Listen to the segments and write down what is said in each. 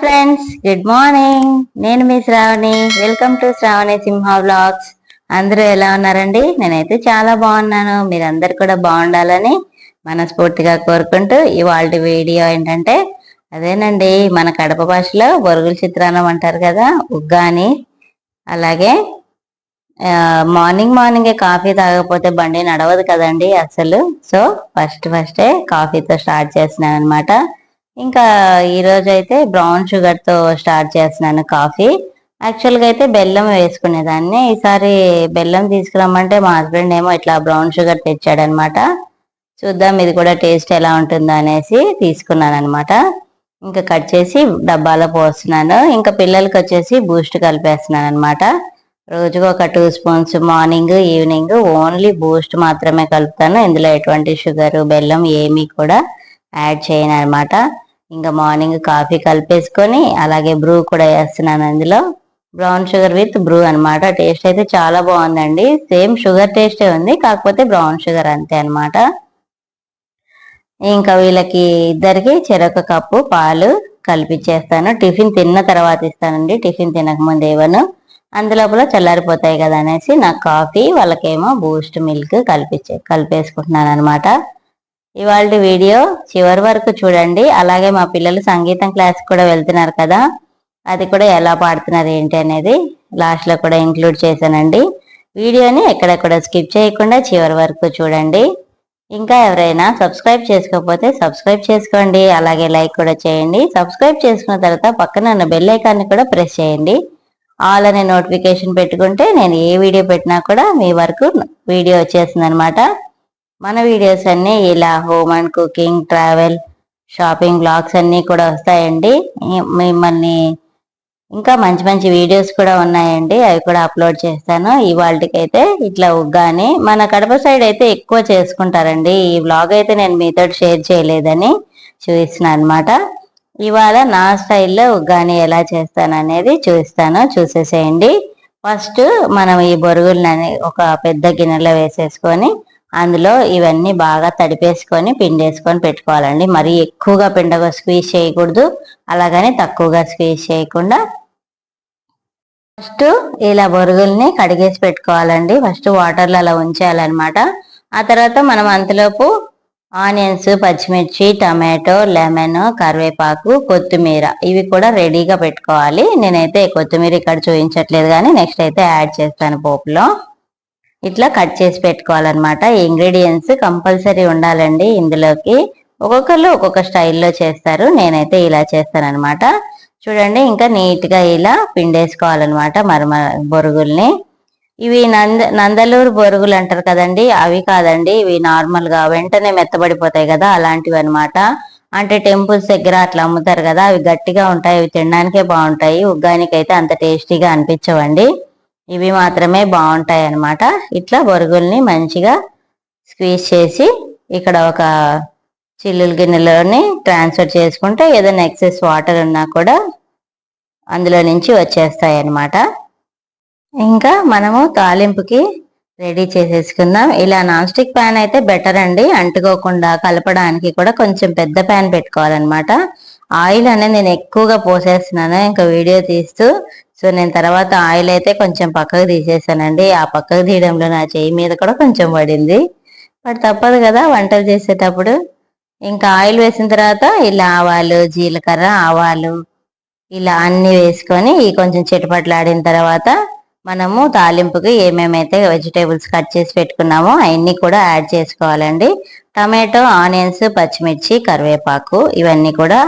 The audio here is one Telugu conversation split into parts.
ఫ్రెండ్స్ గుడ్ మార్నింగ్ నేను మీ Sravani. Welcome to Sravani Simha blogs అందరూ ఎలా ఉన్నారండి? నేనైతే చాలా బాగున్నాను. మీరందరు కూడా బాగుండాలని మనస్ఫూర్తిగా కోరుకుంటూ ఇవాళ వీడియో ఏంటంటే అదేనండి మన కడప భాషలో బొరుగుల చిత్రాన్నం అంటారు కదా ఉగ్గాని. అలాగే మార్నింగ్ మార్నింగే కాఫీ తాగకపోతే బండి నడవదు కదండి అసలు. సో ఫస్ట్ ఫస్టే కాఫీతో స్టార్ట్ చేసినాను అనమాట ఇంకా ఈరోజు అయితే బ్రౌన్ షుగర్తో స్టార్ట్ చేస్తున్నాను కాఫీ యాక్చువల్గా అయితే బెల్లం వేసుకునేదాన్ని. ఈసారి బెల్లం తీసుకురమ్మంటే మా హస్బెండ్ ఏమో ఇట్లా బ్రౌన్ షుగర్ తెచ్చాడనమాట. చూద్దాం ఇది కూడా టేస్ట్ ఎలా ఉంటుందో అనేసి తీసుకున్నాను అనమాట ఇంకా కట్ చేసి డబ్బాలో పోస్తున్నాను. ఇంకా పిల్లలకి వచ్చేసి బూస్ట్ కలిపేస్తున్నాను అనమాట రోజుకు ఒక two spoons morning evening only boost మాత్రమే కలుపుతాను. ఇందులో ఎటువంటి షుగర్ బెల్లం ఏమీ కూడా యాడ్ చేయను అనమాట ఇంకా మార్నింగ్ కాఫీ కలిపేసుకొని అలాగే బ్రూ కూడా వేస్తున్నాను అందులో బ్రౌన్ షుగర్ విత్ బ్రూ అనమాట టేస్ట్ అయితే చాలా బాగుందండి. సేమ్ షుగర్ టేస్టే ఉంది కాకపోతే బ్రౌన్ షుగర్ అంతే అనమాట ఇంకా వీళ్ళకి ఇద్దరికి చెరొక కప్పు పాలు కలిపిచ్చేస్తాను. టిఫిన్ తిన్న తర్వాత ఇస్తానండి. టిఫిన్ తినకముందు ఏవను అందులోపల చల్లారిపోతాయి కదా అనేసి నాకు కాఫీ వాళ్ళకేమో బూస్ట్ మిల్క్ కలిపించే కలిపేసుకుంటున్నాను అనమాట ఇవాళ వీడియో చివరి వరకు చూడండి. అలాగే మా పిల్లలు సంగీతం క్లాస్ కూడా వెళ్తున్నారు కదా. అది కూడా ఎలా పాడుతున్నారు ఏంటి అనేది లాస్ట్లో కూడా ఇంక్లూడ్ చేశానండి. వీడియోని ఎక్కడెక్కడ స్కిప్ చేయకుండా చివరి వరకు చూడండి. ఇంకా ఎవరైనా సబ్స్క్రైబ్ చేసుకోకపోతే సబ్స్క్రైబ్ చేసుకోండి. అలాగే లైక్ కూడా చేయండి. సబ్స్క్రైబ్ చేసుకున్న తర్వాత పక్కన ఉన్న బెల్ ఐకాన్ని కూడా ప్రెస్ చేయండి. ఆల్ అనే నోటిఫికేషన్ పెట్టుకుంటే నేను ఏ వీడియో పెట్టినా కూడా మీ వరకు వీడియో వచ్చేస్తుంది అనమాట మన వీడియోస్ అన్ని ఇలా home and cooking travel shopping blogs అన్నీ కూడా వస్తాయండి. మిమ్మల్ని ఇంకా మంచి మంచి వీడియోస్ కూడా ఉన్నాయండి. అవి కూడా అప్లోడ్ చేస్తాను. ఇవాళకైతే ఇట్లా ఉగ్గాని మన కడప సైడ్ అయితే ఎక్కువ చేసుకుంటారండి. ఈ బ్లాగ్ అయితే నేను మీతో షేర్ చేయలేదని చూపిస్తున్నాను అనమాట ఇవాళ నా స్టైల్లో ఉగ్గాని ఎలా చేస్తాను అనేది చూపిస్తాను. చూసేసేయండి. ఫస్ట్ మనం ఈ బొరుగులని ఒక పెద్ద గిన్నెలో వేసేసుకొని అందులో ఇవన్నీ బాగా తడిపేసుకొని పిండేసుకొని పెట్టుకోవాలండి. మరీ ఎక్కువగా పిండగా స్క్వీజ్ చేయకూడదు. అలాగని తక్కువగా స్క్వీజ్ చేయకుండా ఫస్ట్ ఇలా బొరుగుల్ని కడిగేసి పెట్టుకోవాలండి. ఫస్ట్ వాటర్లో అలా ఉంచేయాలన్నమాట. ఆ తర్వాత మనం అంతలోపు ఆనియన్స్ పచ్చిమిర్చి టమాటో లెమన్ కరివేపాకు కొత్తిమీర ఇవి కూడా రెడీగా పెట్టుకోవాలి. నేనైతే కొత్తిమీర ఇక్కడ చూపించట్లేదు కానీ నెక్స్ట్ అయితే యాడ్ చేస్తాను పోపులో. ఇట్లా కట్ చేసి పెట్టుకోవాలన్నమాట. ఇంగ్రీడియంట్స్ కంపల్సరీ ఉండాలండి ఇందులోకి. ఒక్కొక్కరు ఒక్కొక్క స్టైల్లో చేస్తారు. నేనైతే ఇలా చేస్తానన్నమాట. చూడండి ఇంకా నీట్గా ఇలా పిండేసుకోవాలన్నమాట మరమ బొరుగుల్ని. ఇవి నంద నందలూరు బొరుగులు అంటారు కదండి అవి కాదండి. ఇవి నార్మల్గా వెంటనే మెత్తబడిపోతాయి కదా అలాంటివి అన్నమాట. అంటే టెంపుల్స్ దగ్గర అట్లా అమ్ముతారు కదా అవి గట్టిగా ఉంటాయి అవి తినడానికే బాగుంటాయి. ఉగ్గానికి అయితే అంత టేస్టీగా అనిపించవండి. ఇవి మాత్రమే బాగుంటాయి అన్నమాట ఇట్లా బొరుగుల్ని మంచిగా స్క్వీజ్ చేసి ఇక్కడ ఒక చిల్లుల గిన్నెలోని ట్రాన్స్ఫర్ చేసుకుంటే ఏదైనా ఎక్సెస్ వాటర్ ఉన్నా కూడా అందులో నుంచి వచ్చేస్తాయి అన్నమాట ఇంకా మనము తాలింపుకి రెడీ చేసేసుకుందాం. ఇలా నాన్ స్టిక్ ప్యాన్ అయితే బెటర్ అండి. అంటుకోకుండా కలపడానికి కూడా కొంచెం పెద్ద ప్యాన్ పెట్టుకోవాలన్నమాట. ఆయిల్ అనేది నేను ఎక్కువగా పోసేస్తున్నాను. ఇంకా వీడియో తీస్తూ సో నేను తర్వాత ఆయిల్ అయితే కొంచెం పక్కకు తీసేసానండి. ఆ పక్కకు తీయడంలో నా చేయి మీద కూడా కొంచెం పడింది. బట్ తప్పదు కదా వంటలు చేసేటప్పుడు. ఇంకా ఆయిల్ వేసిన తర్వాత ఇలా ఆవాలు జీలకర్ర ఆవాలు ఇలా అన్ని వేసుకొని ఈ కొంచెం చిటపట్లాడిన తర్వాత మనము తాలింపుకి ఏమేమైతే వెజిటేబుల్స్ కట్ చేసి పెట్టుకున్నామో అవన్నీ కూడా యాడ్ చేసుకోవాలండి. టమాటో ఆనియన్స్ పచ్చిమిర్చి కరివేపాకు ఇవన్నీ కూడా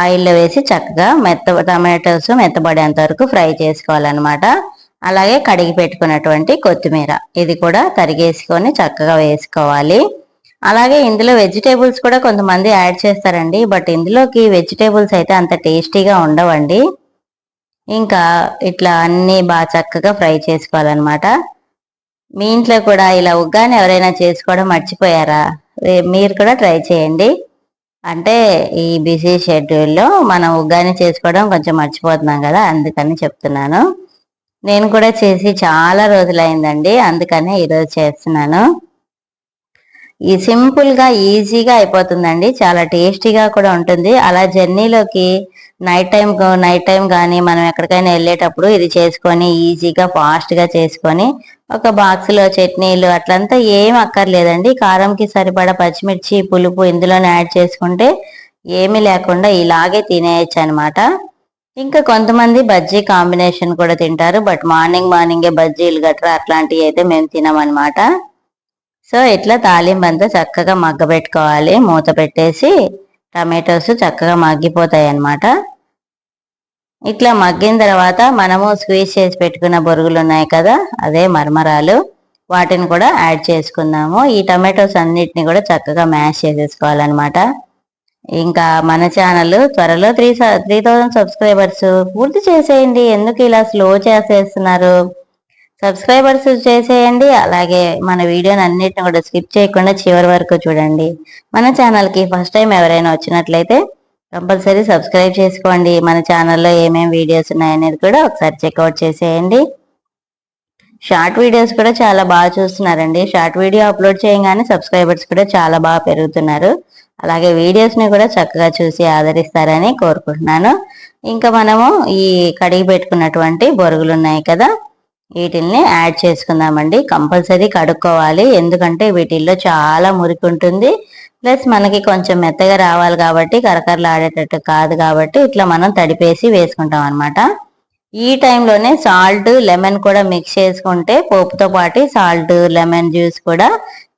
ఆయిల్లో వేసి చక్కగా మెత్త టమాటోస్ మెత్తబడేంత వరకు ఫ్రై చేసుకోవాలన్నమాట. అలాగే కడిగి పెట్టుకున్నటువంటి కొత్తిమీర ఇది కూడా తరిగేసుకొని చక్కగా వేసుకోవాలి. అలాగే ఇందులో వెజిటేబుల్స్ కూడా కొంతమంది యాడ్ చేస్తారండి బట్ ఇందులోకి వెజిటేబుల్స్ అయితే అంత టేస్టీగా ఉండవండి. ఇంకా ఇట్లా అన్నీ బాగా చక్కగా ఫ్రై చేసుకోవాలన్నమాట. మీ ఇంట్లో కూడా ఇలా ఉగ్గాని ఎవరైనా చేసుకోవడం మర్చిపోయారా? మీరు కూడా ట్రై చేయండి. అంటే ఈ బిజీ షెడ్యూల్లో మనం ఉగ్గాని చేసుకోవడం కొంచెం మర్చిపోతున్నాం కదా అందుకని చెప్తున్నాను. నేను కూడా చేసి చాలా రోజులైందండి అందుకనే ఈరోజు చేస్తున్నాను. ఈ సింపుల్గా ఈజీగా అయిపోతుందండి చాలా టేస్టీగా కూడా ఉంటుంది. అలా జర్నీలోకి నైట్ టైం నైట్ టైం కానీ మనం ఎక్కడికైనా వెళ్ళేటప్పుడు ఇది చేసుకొని ఈజీగా ఫాస్ట్గా చేసుకొని ఒక బాక్స్లో చట్నీలు అట్లంతా ఏం అక్కర్లేదండి. కారంకి సరిపడా పచ్చిమిర్చి పులుపు ఇందులోనే యాడ్ చేసుకుంటే ఏమీ లేకుండా ఇలాగే తినేయచ్చు అనమాట ఇంకా కొంతమంది బజ్జీ కాంబినేషన్ కూడా తింటారు. బట్ మార్నింగ్ మార్నింగే బజ్జీలు గట్రా అట్లాంటివి అయితే మేము తినమనమాట. సో ఇట్లా తాలింపు అంతా చక్కగా మగ్గబెట్టుకోవాలి. మూత పెట్టేసి టమాటోస్ చక్కగా మగ్గిపోతాయి అన్నమాట ఇట్లా మగ్గిన తర్వాత మనము స్క్వీజ్ చేసి పెట్టుకున్న బొరుగులు ఉన్నాయి కదా అదే మరమరాలు. వాటిని కూడా యాడ్ చేసుకుందాము. ఈ టమాటోస్ అన్నిటిని కూడా చక్కగా మ్యాష్ చేసేసుకోవాలన్నమాట. ఇంకా మన ఛానల్ త్వరలో త్రీ త్రీ థౌజండ్ సబ్స్క్రైబర్స్ పూర్తి చేసేయండి. ఎందుకు ఇలా స్లో చేసేస్తున్నారు? సబ్స్క్రైబర్స్ చేసేయండి. అలాగే మన వీడియోని అన్నిటిని కూడా స్కిప్ చేయకుండా చివరి వరకు చూడండి. మన ఛానల్కి ఫస్ట్ టైం ఎవరైనా వచ్చినట్లయితే కంపల్సరీ సబ్స్క్రైబ్ చేసుకోండి. మన ఛానల్లో ఏమేమి వీడియోస్ ఉన్నాయనేది కూడా ఒకసారి చెక్అవుట్ చేసేయండి. షార్ట్ వీడియోస్ కూడా చాలా బాగా చూస్తున్నారండి. షార్ట్ వీడియో అప్లోడ్ చేయగానే సబ్స్క్రైబర్స్ కూడా చాలా బాగా పెరుగుతున్నారు. అలాగే వీడియోస్ని కూడా చక్కగా చూసి ఆదరిస్తారని కోరుకుంటున్నాను. ఇంకా మనము ఈ కడిగి పెట్టుకున్నటువంటి బొరుగులు ఉన్నాయి కదా వీటిల్ని యాడ్ చేసుకుందామండి. కంపల్సరీ కడుక్కోవాలి. ఎందుకంటే వీటిల్లో చాలా మురికి ఉంటుంది. ప్లస్ మనకి కొంచెం మెత్తగా రావాలి కాబట్టి కరకరలు ఆడేటట్టు కాదు కాబట్టి ఇట్లా మనం తడిపేసి వేసుకుంటాం అనమాట ఈ టైంలోనే సాల్ట్ లెమన్ కూడా మిక్స్ చేసుకుంటే పోపుతో పాటు సాల్ట్ లెమన్ జ్యూస్ కూడా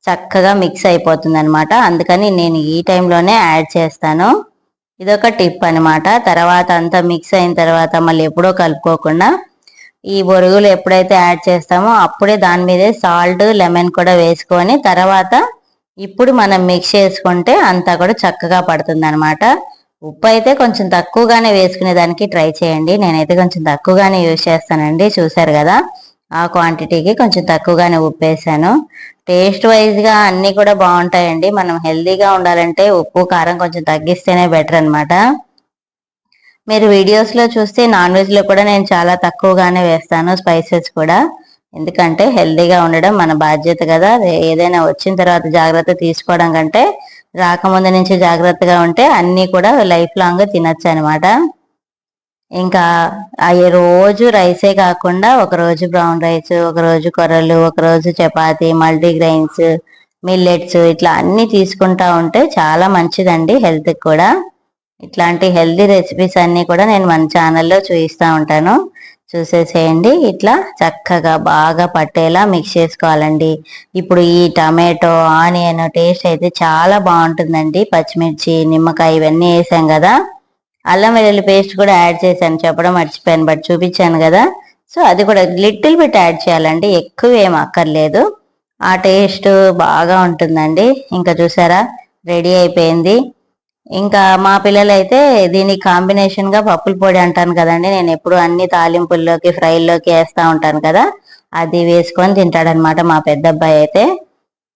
చక్కగా మిక్స్ అయిపోతుంది అనమాట అందుకని నేను ఈ టైంలోనే యాడ్ చేస్తాను. ఇదొక టిప్ అనమాట తర్వాత అంతా మిక్స్ అయిన తర్వాత మళ్ళీ ఎప్పుడో కలుపుకోకుండా ఈ బొరుగులు ఎప్పుడైతే యాడ్ చేస్తామో అప్పుడే దాని మీదే సాల్ట్ లెమన్ కూడా వేసుకొని తర్వాత ఇప్పుడు మనం మిక్స్ చేసుకుంటే అంతా కూడా చక్కగా పడుతుంది అనమాట ఉప్పు అయితే కొంచెం తక్కువగానే వేసుకునే దానికి ట్రై చేయండి. నేనైతే కొంచెం తక్కువగానే యూజ్ చేస్తానండి. చూసారు కదా? ఆ క్వాంటిటీకి కొంచెం తక్కువగానే ఉప్పు వేసాను. టేస్ట్ వైజ్గా అన్నీ కూడా బాగుంటాయండి. మనం హెల్దీగా ఉండాలంటే ఉప్పు కారం కొంచెం తగ్గిస్తేనే బెటర్ అనమాట మీరు వీడియోస్లో చూస్తే నాన్ వెజ్లో కూడా నేను చాలా తక్కువగానే వేస్తాను స్పైసెస్ కూడా. ఎందుకంటే హెల్దీగా ఉండడం మన బాధ్యత కదా. ఏదైనా వచ్చిన తర్వాత జాగ్రత్త తీసుకోవడం కంటే రాకముందు నుంచి జాగ్రత్తగా ఉంటే అన్నీ కూడా లైఫ్ లాంగ్ తినచ్చు అనమాట ఇంకా అవి రోజు రైసే కాకుండా ఒకరోజు బ్రౌన్ రైస్ ఒక రోజు కొర్రలు ఒక రోజు చపాతి మల్టీగ్రెయిన్స్ మిల్లెట్స్ ఇట్లా అన్నీ తీసుకుంటా ఉంటే చాలా మంచిదండి హెల్త్కి కూడా. ఇట్లాంటి హెల్దీ రెసిపీస్ అన్నీ కూడా నేను మన ఛానల్లో చూపిస్తూ ఉంటాను. చూసేసేయండి. ఇట్లా చక్కగా బాగా పట్టేలా మిక్స్ చేసుకోవాలండి. ఇప్పుడు ఈ టమాటో ఆనియన్ టేస్ట్ అయితే చాలా బాగుంటుందండి. పచ్చిమిర్చి నిమ్మకాయ ఇవన్నీ వేసాం కదా. అల్లం వెల్లుల్లి పేస్ట్ కూడా యాడ్ చేశాను. చెప్పడం మర్చిపోయాను బట్ చూపించాను కదా. సో అది కూడా లిటిల్ బిట్ యాడ్ చేయాలండి. ఎక్కువ ఏం అక్కర్లేదు. ఆ టేస్ట్ బాగా ఉంటుందండి. ఇంకా చూసారా? రెడీ అయిపోయింది. ఇంకా మా పిల్లలైతే దీని కాంబినేషన్గా పప్పుల పొడి అంటాను కదండి. నేను ఎప్పుడు అన్ని తాలింపుల్లోకి ఫ్రైల్లోకి వేస్తా ఉంటాను కదా. అది వేసుకొని తింటాడనమాట మా పెద్ద అబ్బాయి అయితే.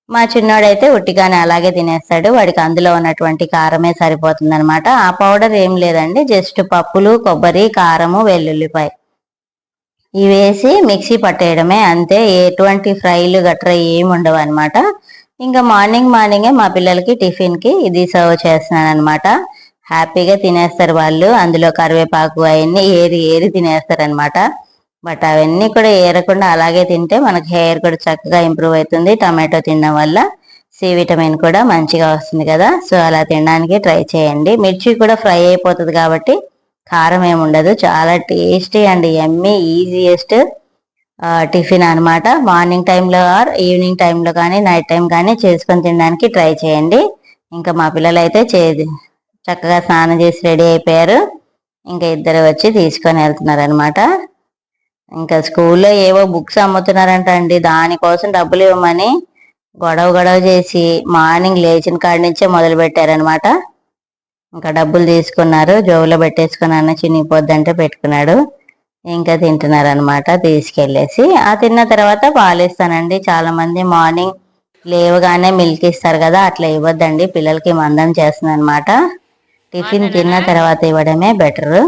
మా చిన్నోడైతే ఉట్టిగానే అలాగే తినేస్తాడు. వాడికి అందులో ఉన్నటువంటి కారమే సరిపోతుంది అనమాట ఆ పౌడర్ ఏం లేదండి. జస్ట్ పప్పులు కొబ్బరి కారము వెల్లుల్లిపాయ. ఇవి వేసి మిక్సీ పట్టేయడమే అంతే. ఎటువంటి ఫ్రైలు గట్రా ఏమి ఉండవు అనమాట ఇంకా మార్నింగ్ మార్నింగే మా పిల్లలకి టిఫిన్కి ఇది సర్వ్ చేస్తున్నాను అనమాట హ్యాపీగా తినేస్తారు వాళ్ళు. అందులో కరివేపాకు అవన్నీ ఏరి ఏరి తినేస్తారు అనమాట బట్ అవన్నీ కూడా ఏరకుండా అలాగే తింటే మనకి హెయిర్ కూడా చక్కగా ఇంప్రూవ్ అవుతుంది. టమాటో తినడం వల్ల సి విటమిన్ కూడా మంచిగా వస్తుంది కదా. సో అలా తినడానికి ట్రై చేయండి. మిర్చి కూడా ఫ్రై అయిపోతుంది కాబట్టి కారం ఏమి ఉండదు చాలా టేస్టీ అండ్. ఎమ్మీ ఈజియెస్ట్. టిఫిన్ అనమాట మార్నింగ్ టైంలో ఆర్ ఈవినింగ్ టైంలో కానీ నైట్ టైం కానీ చేసుకొని తినడానికి ట్రై చేయండి. ఇంకా మా పిల్లలు అయితే చే చక్కగా స్నానం చేసి రెడీ అయిపోయారు. ఇంకా ఇద్దరు వచ్చి తీసుకొని వెళ్తున్నారు అనమాట ఇంకా స్కూల్లో ఏవో బుక్స్ అమ్ముతున్నారంట అండి. దానికోసం డబ్బులు ఇవ్వమని గొడవ గొడవ చేసి మార్నింగ్ లేచిన కాడి నుంచే మొదలు పెట్టారనమాట ఇంకా డబ్బులు తీసుకున్నారు. జోబులో పెట్టేసుకున్నాను అన్న చినిగిపోద్దంటే పెట్టుకున్నాడు. ఇంకా తింటున్నారు అనమాట తీసుకెళ్ళేసి ఆ తిన్న తర్వాత పాలిస్తానండి. చాలా మంది మార్నింగ్ లేవగానే మిల్క్ ఇస్తారు కదా అట్లా ఇవ్వద్దండి. పిల్లలకి మందం చేస్తుంది అనమాట టిఫిన్ తిన్న తర్వాత ఇవ్వడమే బెటర్.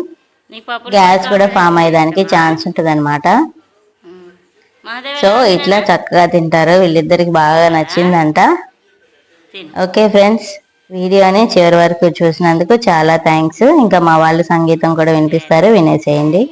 గ్యాస్ కూడా ఫామ్ అయ్యేదానికి ఛాన్స్ ఉంటుంది అనమాట సో ఇట్లా చక్కగా తింటారు. వీళ్ళిద్దరికి బాగా నచ్చిందంట. ఓకే ఫ్రెండ్స్ వీడియోని చివరి వరకు చూసినందుకు చాలా థ్యాంక్స్. ఇంకా మా వాళ్ళు సంగీతం కూడా వినిపిస్తారు వినేసేయండి.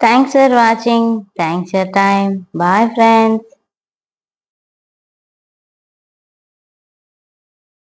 Thanks for watching. Thanks for your time. Bye friends.